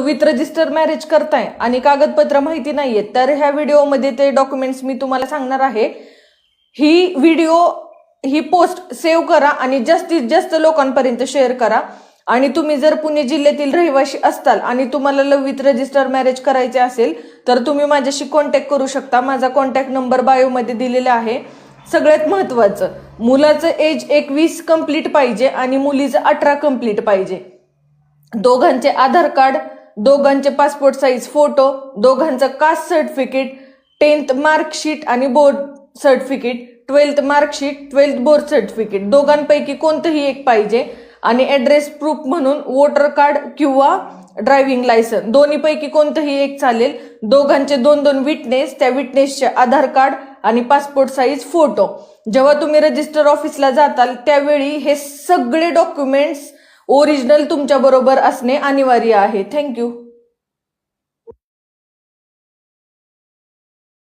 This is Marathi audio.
विथ रजिस्टर मॅरेज करताय आणि कागदपत्र माहिती नाहीये तर ह्या व्हिडिओमध्ये ते डॉक्युमेंट्स मी तुम्हाला सांगणार आहे. ही व्हिडिओ ही पोस्ट सेव्ह करा आणि जास्तीत जास्त लोकांपर्यंत शेअर करा. आणि तुम्ही जर पुणे जिल्ह्यातील रहिवाशी असताल आणि तुम्हाला लव विथ रजिस्टर मॅरेज करायचे असेल तर तुम्ही माझ्याशी कॉन्टॅक्ट करू शकता. माझा कॉन्टॅक्ट नंबर बायोमध्ये दिलेला आहे. सगळ्यात महत्वाचं मुलाचं एज एकवीस कंप्लीट पाहिजे आणि मुलीचं अठरा कंप्लीट पाहिजे. दोघांचे आधार कार्ड दोघांचे पासपोर्ट साईज फोटो दोघांचं कास्ट सर्टिफिकेट टेन्थ मार्कशीट आणि board certificate twelfth marksheet twelfth board certificate दोघांपैकी कोणतंही एक पाहिजे. आणि ॲड्रेस प्रूफ म्हणून वोटर कार्ड किंवा ड्रायव्हिंग लायसन दोन्हीपैकी कोणतंही एक चालेल. दोघांचे दोन दोन विटनेस त्या विटनेसचे आधार कार्ड आणि पासपोर्ट साईज फोटो जेव्हा तुम्ही रजिस्टर ऑफिसला जाताल त्यावेळी हे सगळे डॉक्युमेंट्स ओरिजिनल तुमच्याबरोबर असणे अनिवार्य आहे. थँक्यू